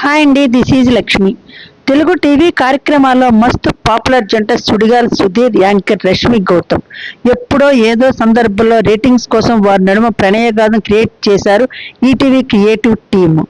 Hi అండి this is Lakshmi. Telugu TV కార్యక్రమాల్లో మస్తు పాపులర్ జంట సుడిగాల్ సుధీర్ యాంకర్ రష్మి గౌతమ్. ఎప్పుడో ఏదో సందర్భంలో రేటింగ్స్ కోసం వారి నడుమ ప్రణయగాథం క్రియేట్ చేశారు ఈటీవీ క్రియేటివ్ టీమ్.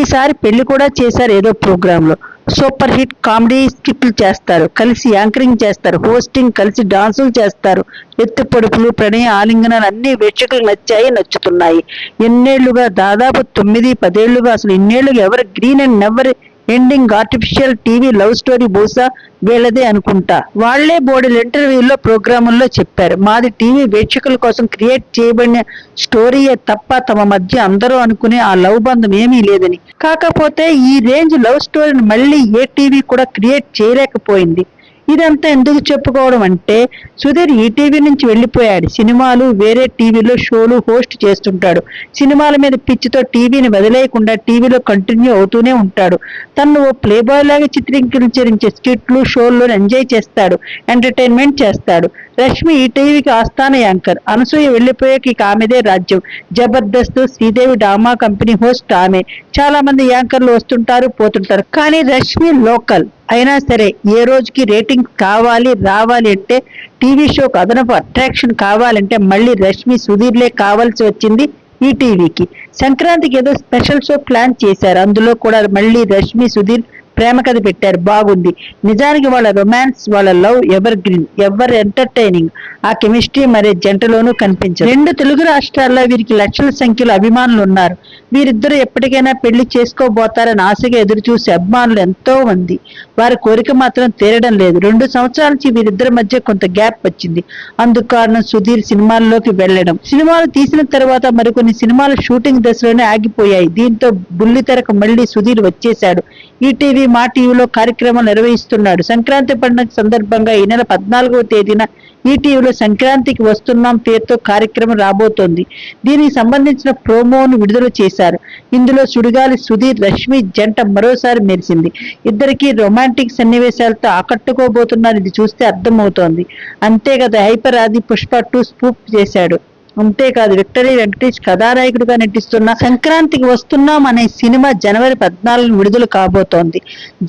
ఈసారి పెళ్ళి కూడా చేశారు ఏదో ప్రోగ్రాంలో. సూపర్ హిట్ కామెడీ స్కిట్లు చేస్తారు. కలిసి యాంకరింగ్ చేస్తారు. హోస్టింగ్ కలిసి డాన్సులు చేస్తారు. ఎత్తు పొడుపులు ప్రణయ ఆలింగనాలు అన్ని వీక్షకులు నచ్చాయి నచ్చుతున్నాయి. ఎన్నేళ్ళుగా దాదాపు తొమ్మిది పదేళ్ళుగా అసలు ఇన్నేళ్ళుగా ఎవరు green and never ending artificial TV love story బహుశా వీళ్ళదే అనుకుంటా. వాళ్ళే బోడీలు ఇంటర్వ్యూల్లో ప్రోగ్రాముల్లో చెప్పారు. మాది టీవీ వీక్షకుల కోసం క్రియేట్ చేయబడిన స్టోరీయే తప్ప తమ మధ్య అందరూ అనుకునే ఆ లవ్ బంధం ఏమీ లేదని. కాకపోతే ఈ రేంజ్ లవ్ స్టోరీని మళ్ళీ ఏ టీవీ కూడా క్రియేట్ చేయలేకపోయింది. ఇదంతా ఎందుకు చెప్పుకోవడం అంటే సుధీర్ ఈ టీవీ నుంచి వెళ్ళిపోయాడు. సినిమాలు వేరే టీవీలో షోలు హోస్ట్ చేస్తుంటాడు. సినిమాల మీద పిచ్చితో టీవీని వదిలేయకుండా టీవీలో కంటిన్యూ అవుతూనే ఉంటాడు. తను ఓ ప్లేబాయ్ లాగా చిత్రీకరించే స్కిట్లు షోల్లో ఎంజాయ్ చేస్తాడు. ఎంటర్టైన్మెంట్ చేస్తాడు. రష్మి ఈ టీవీకి ఆస్థాన యాంకర్. అనసూయ వెళ్ళిపోయాక ఇక ఆమెదే రాజ్యం. Jabardasth Sridevi drama company host ఆమె. చాలా మంది యాంకర్లు వస్తుంటారు పోతుంటారు. కానీ రష్మి లోకల్. అయినా సరే ఏ రోజుకి రేటింగ్ కావాలి రావాలి అంటే టీవీ షోకు అదనపు అట్రాక్షన్ కావాలంటే మళ్ళీ రష్మి సుధీర్లే కావాల్సి వచ్చింది ఈ టీవీకి. సంక్రాంతికి ఏదో స్పెషల్ షో ప్లాన్ చేశారు. అందులో కూడా మళ్ళీ రష్మి సుధీర్ ప్రేమ కథ పెట్టారు. బాగుంది. నిజానికి వాళ్ళ రొమాన్స్ వాళ్ళ love evergreen ever entertaining ఆ కెమిస్ట్రీ మరే జంటలోనూ కనిపించదు. రెండు తెలుగు రాష్ట్రాల్లో వీరికి లక్షల సంఖ్యలో అభిమానులు ఉన్నారు. వీరిద్దరూ ఎప్పటికైనా పెళ్ళి చేసుకోబోతారని ఆశగా ఎదురు చూసే అభిమానులు ఎంతో మంది. వారి కోరిక మాత్రం తీరడం లేదు. రెండు సంవత్సరాల నుంచి వీరిద్దరి మధ్య కొంత గ్యాప్ వచ్చింది. అందుకు కారణం సుధీర్ సినిమాల్లోకి వెళ్ళడం సినిమాలు తీసిన తర్వాత మరికొన్ని సినిమాలు షూటింగ్ దశలోనే ఆగిపోయాయి. దీంతో బుల్లితెరకు మళ్ళీ సుధీర్ వచ్చేశాడు. ఈటీవీ మా టీవీలో కార్యక్రమం నిర్వహిస్తున్నాడు. సంక్రాంతి పండుగ సందర్భంగా ఈ నెల పద్నాలుగవ తేదీన ఈటీవీలో సంక్రాంతికి వస్తున్నాం పేరుతో కార్యక్రమం రాబోతోంది. దీనికి సంబంధించిన ప్రోమోను విడుదల చేశారు. ఇందులో సుడిగాలి సుధీర్ రష్మి జంట మరోసారి మెరిసింది. ఇద్దరికి రొమాంటిక్ సన్నివేశాలతో ఆకట్టుకోబోతున్నారు ఇది చూస్తే అర్థమవుతోంది. అంతే కదా హైపర్ ఆది పుష్ప టూ స్పూప్ చేశాడు. అంతేకాదు విక్టరీ వెంకటేష్ కథానాయకుడిగా నటిస్తున్న సంక్రాంతికి వస్తున్నాం అనే సినిమా జనవరి పద్నాలుగు విడుదల కాబోతోంది.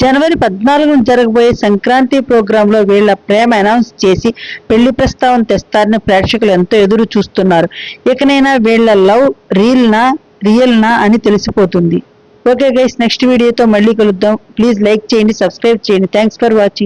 జనవరి పద్నాలుగున జరగబోయే సంక్రాంతి ప్రోగ్రామ్లో వీళ్ళ ప్రేమ అనౌన్స్ చేసి పెళ్ళి ప్రస్తావన తెస్తారని ప్రేక్షకులు ఎంతో ఎదురు చూస్తున్నారు. ఇకనైనా వీళ్ళ లవ్ రీల్ నా రియల్ నా అని తెలిసిపోతుంది. ఓకే గైస్ నెక్స్ట్ వీడియోతో మళ్ళీ కలుద్దాం. ప్లీజ్ లైక్ చేయండి సబ్స్క్రైబ్ చేయండి. Thanks for watching.